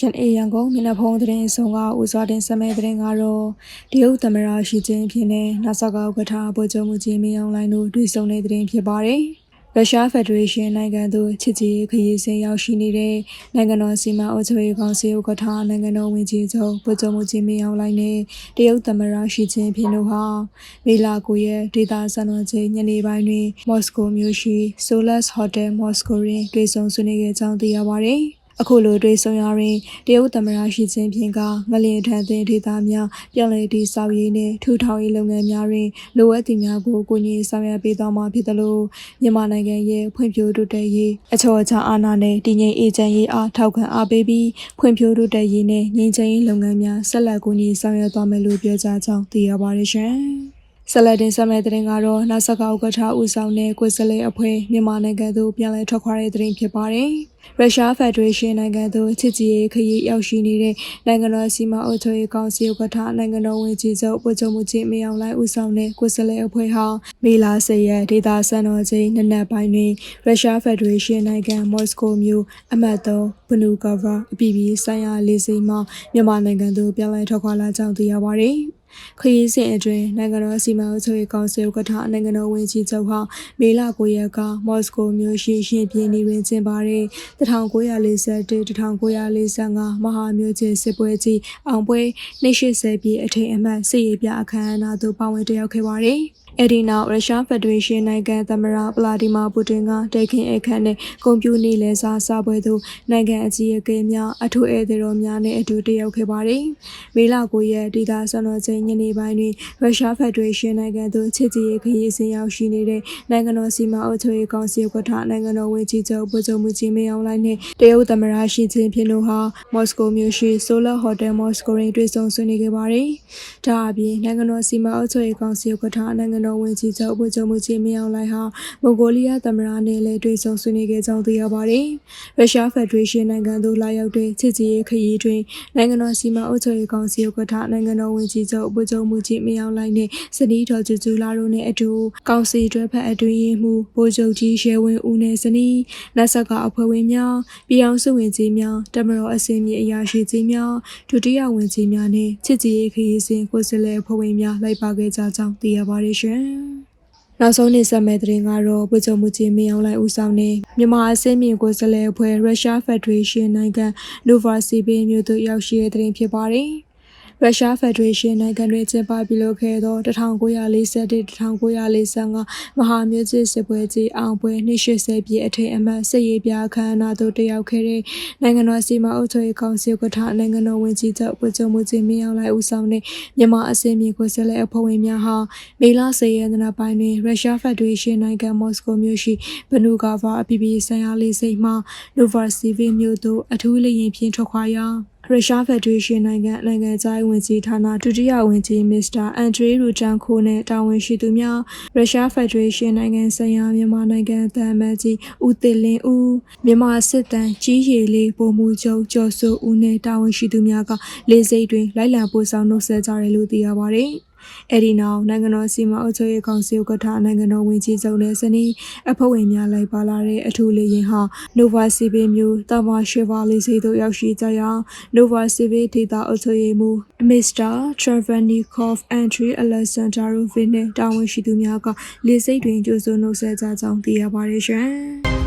ရန်အေရန်ကုန်မျက်နှာဖုံးသတင်းအဆုံးကဦးစွာတင်ဆက်မဲ့သတင်းကတော့တရုတ်သမ္မတရှိချင်းဖြစ်နေနာဆာကဥက္ကဋ္ဌဗိုလ်ချုပ်မှုကြီးမင်းအောင်လှိုင်တို့တွေ့ဆုံတဲ့သတင်းဖြစ်ပါတယ်။ရုရှားဖက်ဒရေးရှင်းနိုင်ငံသို့ချစ်ကြည်ရေးခရီးစဉ်ရောက်ရှိနေတဲ့နိုင်ငံတော်စီမံအုပ်ချုပ်ရေးကောင်စီဥက္ကဋ္ဌနိုင်ငံတော်ဝန်ကြီးချုပ်ဗိုလ်ချုပ်မှုကြီးမင်းအောင်လှိုင်နဲ့တရုတ်သမ္မတရှိချင်းဖြစ်တို့ဟာမေလာကိုရဲ့ဒေတာစံတော်ချိန်ညနေပိုင်းတွင်မော်စကိုမြို့ရှိ Solas Hotel Moscow တွင်တွေ့ဆုံဆွေးနွေးခဲ့ကြောင်းသိရပါတယ်။ အခုလိုတွေ့ဆုံရရင်တရုတ်သမ္မတရှိချင်းဖြင့်ကငလျင်ထန်တဲ့ဒေသများပြည်လည်တည်ဆောက်ရေးနှင့်ထူထောင်ရေးလုပ်ငန်းများတွင်လိုအပ်သည့်များကိုကိုညီဆောင်ရွက်ပေးသွားမှာဖြစ်သလိုမြန်မာနိုင်ငံရဲ့ဖွံ့ဖြိုးတိုးတက်ရေးအချောအချာအာဏာနဲ့တည်ငြိမ်အေးချမ်းရေးအားထောက်ခံအားပေးပြီးဖွံ့ဖြိုးတိုးတက်ရေးနဲ့ငြိမ်းချမ်းရေးလုပ်ငန်းများဆက်လက်ကိုညီဆောင်ရွက်သွားမယ်လို့ပြောကြားကြောင်းသိရပါတယ်ရှင်။ ဆလဒင်ဆမဲတဲ့ရင်ကတော့နာဆကာဥက္ကဋ္ဌဦးဆောင်တဲ့ကိုယ်စားလှယ်အဖွဲ့မြန်မာနိုင်ငံသို့ပြန်လည်ထွက်ခွာတဲ့တဲ့ရင်ဖြစ်ပါတယ်။ရုရှားဖက်ဒရေးရှင်းနိုင်ငံသို့ချစ်ကြည်ရေးခရီးရောက်ရှိနေတဲ့နိုင်ငံတော်စီမံအုပ်ချုပ်ရေးကောင်စီဥက္ကဋ္ဌနိုင်ငံတော်ဝန်ကြီးချုပ်ပို့ချုပ်မှုကြီးမင်းအောင်လှိုင်ဦးဆောင်တဲ့ကိုယ်စားလှယ်အဖွဲ့ဟာမေလာ၁၀ရက်ဒေသစံတော်ချိန်နနက်ပိုင်းတွင်ရုရှားဖက်ဒရေးရှင်းနိုင်ငံမော်စကိုမြို့အမှတ်3ဘနူကာဗာအပြည်ပြည်ဆိုင်ရာလေးစိမ်မှမြန်မာနိုင်ငံသို့ပြန်လည်ထွက်ခွာလာကြောင်းသိရပါသည်။ ခရီးစဉ်အတွင်းနိုင်ငံတော်စီမံအုပ်ချုပ်ရေးကောင်စီဥက္ကဋ္ဌနိုင်ငံတော်ဝန်ကြီးချုပ်ဟာမေလ9ရက်ကမော်စကိုမြို့ရှိရှင်ပြင်းနေတွင်ကျင်းပတဲ့1941-1945မဟာမြို့ကြီးစစ်ပွဲကြီးအောင်ပွဲ280ပြည့်အထိမ်းအမှတ်စစ်ရေးပြအခမ်းအနားသို့ပါဝင်တက်ရောက်ခဲ့ပါတယ်။ အဲ့ဒီနောက်ရုရှားဖက်ဒရေးရှင်းနိုင်ငံသမ္မတပလာဒီမာပူတင်ကတိတ်ခင်အခမ်းနဲ့ကွန်ပျူတာလဲစားစားပွဲသို့နိုင်ငံအကြီးအကဲများအထူးဧည့်သည်တော်များနဲ့အတူတက်ရောက်ခဲ့ပါတယ်။မေလ9ရက်ဒေသစံတော်ချိန်ညနေပိုင်းတွင်ရုရှားဖက်ဒရေးရှင်းနိုင်ငံသို့ချစ်ကြည်ရေးခရီးစဉ်ရောက်ရှိနေတဲ့နိုင်ငံတော်စီမံအုပ်ချုပ်ရေးကောင်စီဥက္ကဋ္ဌနိုင်ငံတော်ဝန်ကြီးချုပ်ဗိုလ်ချုပ်မှုကြီးမင်းအောင်လှိုင်နှင့်တရုတ်သမ္မတရှီကျင်းဖျင်တို့ဟာမော်စကိုမြို့ရှိ Solar Hotel Moscow တွင်တွေ့ဆုံဆွေးနွေးခဲ့ပါတယ်။ဒါအပြင်နိုင်ငံတော်စီမံအုပ်ချုပ်ရေးကောင်စီဥက္ကဋ္ဌနိုင်ငံတော်ဝန်ကြီးချုပ်ဗိုလ်ချုပ်မှုကြီးမင်းအောင်လှိုင်ဟာမွန်ဂိုလီးယားသမ္မတနဲ့လည်းတွေ့ဆုံဆွေးနွေးခဲ့ကြောင်းသိရပါတယ်။ရုရှားဖက်ဒရေးရှင်းနိုင်ငံသို့လာရောက်တဲ့ချစ်ကြည်ရေးခရီးတွင်နိုင်ငံတော်စီမံအုပ်ချုပ်ရေးကောင်စီဥက္ကဋ္ဌနိုင်ငံတော်ဝန်ကြီးချုပ်ဗိုလ်ချုပ်မှုကြီးမင်းအောင်လှိုင်နဲ့စနီးတော်ကျူကျူလာတို့နဲ့အတူကောင်စီတွဲဖက်အတွင်းရေးမှူးဗိုလ်ချုပ်ကြီးရှယ်ဝင်းဦးနဲ့စနီးလက်ဆက်ကအဖွဲ့ဝင်များပြည်အောင်စုဝင်ကြီးများတမတော်အစင်းမြေအရာရှိကြီးများဒုတိယဝန်ကြီးများနဲ့ချစ်ကြည်ရေးခရီးစဉ်ကိုယ်စားလှယ်အဖွဲ့ဝင်များလိုက်ပါခဲ့ကြကြောင်းသိရပါတယ်ရှင်။နောက်ဆုံးနေ့ဆက်မဲ့တဲ့ရင်ကတော့ဗိုလ်ချုပ်မှုကြီးမင်းအောင်လှိုင်ဦးဆောင်တဲ့မြန်မာအစင်းမြင့်ကိုယ်စားလှယ်အဖွဲ့ရုရှားဖက်ဒရေးရှင်းနိုင်ငံနိုဗာစီဘီမြို့သို့ရောက်ရှိတဲ့တဲ့ရင်ဖြစ်ပါတယ်။ ရုရှားဖက်ဒရေးရှင်းနိုင်ငံတွင်ကျင်းပပြုလုပ်ခဲ့သော1941-1945မဟာမြို့ကြီးစစ်ပွဲကြီးအောင်ပွဲ280ပြည့်အထိမ်းအမှတ်စစ်ရေးပြအခမ်းအနားသို့တက်ရောက်ခဲ့တဲ့နိုင်ငံတော်စီမံအုပ်ချုပ်ရေးကောင်စီဥက္ကဋ္ဌနိုင်ငံတော်ဝန်ကြီးချုပ်ဗိုလ်ချုပ်မှုကြီးမင်းအောင်လှိုင်ဦးဆောင်တဲ့မြန်မာအစည်းအဝေးကိုဆက်လက်အဖွဲ့ဝင်များဟာမေလ10ရက်နေ့ပိုင်းတွင်ရုရှားဖက်ဒရေးရှင်းနိုင်ငံမော်စကိုမြို့ရှိဘနူဂါဗာအပြည်ပြည်ဆိုင်ရာလေဆိပ်မှနိုဗာစီဗီမြို့သို့အထူးလေယာဉ်ဖြင့်ထွက်ခွာရာ ရုရှားဖက်ဒရေးရှင်းနိုင်ငံနိုင်ငံခြားရေးဝန်ကြီးဌာနဒုတိယဝန်ကြီးမစ္စတာအန်ဒရီရူတန်ခိုနဲ့တာဝန်ရှိသူများရုရှားဖက်ဒရေးရှင်းနိုင်ငံဆိုင်ရာမြန်မာနိုင်ငံသံအမတ်ကြီးဦးတင်လင်းဦးမြန်မာစစ်တမ်းကြီးရည်လေးပုံမှုချုပ်ကျော်စိုးဦးနဲ့တာဝန်ရှိသူများကလေစိတ်တွင်လိုက်လံပို့ဆောင်နှုတ်ဆက်ကြတယ်လို့သိရပါတယ်။ အဲဒီနောက်နိုင်ငံတော်စီမံအုပ်ချုပ်ရေးကောင်စီဥက္ကဋ္ဌနိုင်ငံတော်ဝန်ကြီးချုပ်နဲ့စနီးအဖွဲ့ဝင်များလိုက်ပါလာတဲ့အထူးလေယာဉ်ဟာနိုဗာစီဗီမျိုးတာမာရှေဗာလီစီတို့ရောက်ရှိကြရာနိုဗာစီဗီဒေတာအုပ်ချုပ်ရေးမှူးမစ္စတာထရဗန်နီကော့ဖ်အန်ဒရီအလက်ဆန်ဒါရိုဗစ်နဲ့တာဝန်ရှိသူများကလေဆိပ်တွင်ကြိုးစိုးနှုတ်ဆက်ကြကြောင်းသိရပါတယ်ရှင်။